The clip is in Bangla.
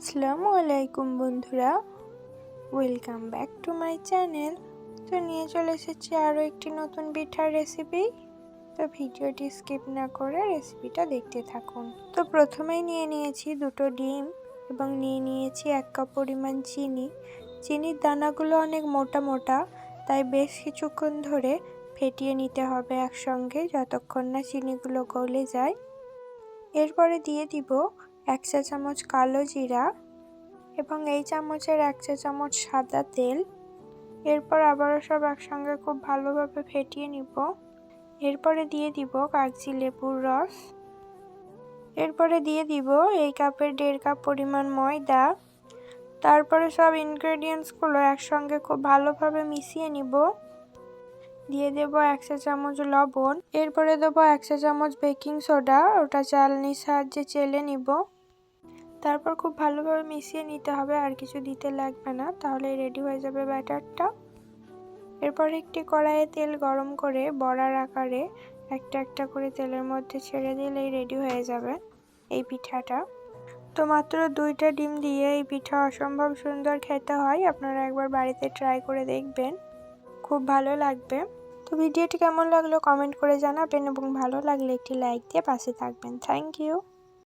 আসসালামু আলাইকুম বন্ধুরা। Welcome back to my channel তো নিয়ে চলে এসেছি আরও একটি নতুন পিঠার রেসিপি তো ভিডিওটি স্কিপ না করে রেসিপিটা দেখতে থাকুন। তো প্রথমেই নিয়ে নিয়েছি দুটো ডিম এবং নিয়ে নিয়েছি এক কাপ পরিমাণ চিনি। চিনির দানাগুলো অনেক মোটা মোটা, তাই বেশ কিছুক্ষণ ধরে ফেটিয়ে নিতে হবে একসঙ্গে, যতক্ষণ না চিনিগুলো গলে যায়। এরপরে দিয়ে দিব এক চা চামচ কালো জিরা এবং এই চামচের এক চা চামচ সাদা তেল। এরপর আবারও সব একসঙ্গে খুব ভালোভাবে ফেটিয়ে নিব। এরপরে দিয়ে দিব কাগজি লেবুর রস। এরপরে দিয়ে দিব এই কাপের দেড় কাপ পরিমাণ ময়দা। তারপরে সব ইনগ্রেডিয়েন্টসগুলো একসঙ্গে খুব ভালোভাবে মিশিয়ে নিব। দিয়ে দেব এক চা চামচ লবণ। এরপরে দেবো এক চা চামচ বেকিং সোডা। ওটা চালনির সাহায্যে চেলে নিব। তারপর খুব ভালোভাবে মিশিয়ে নিতে হবে, আর কিছু দিতে লাগবে না। তাহলে রেডি হয়ে যাবে ব্যাটারটা। এরপর একটি কড়াইয়ে তেল গরম করে বড়ার আকারে একটা একটা করে তেলের মধ্যে ছেড়ে দিলেই রেডি হয়ে যাবে এই পিঠাটা। তো মাত্র দুইটা ডিম দিয়ে এই পিঠা অসম্ভব সুন্দর খেতে হয়। আপনারা একবার বাড়িতে ট্রাই করে দেখবেন। খুব ভালো লাগবে। তো ভিডিওটি কেমন লাগল কমেন্ট করে জানাবেন এবং ভালো লাগলে একটি লাইক দিয়ে পাশে থাকবেন। Thank you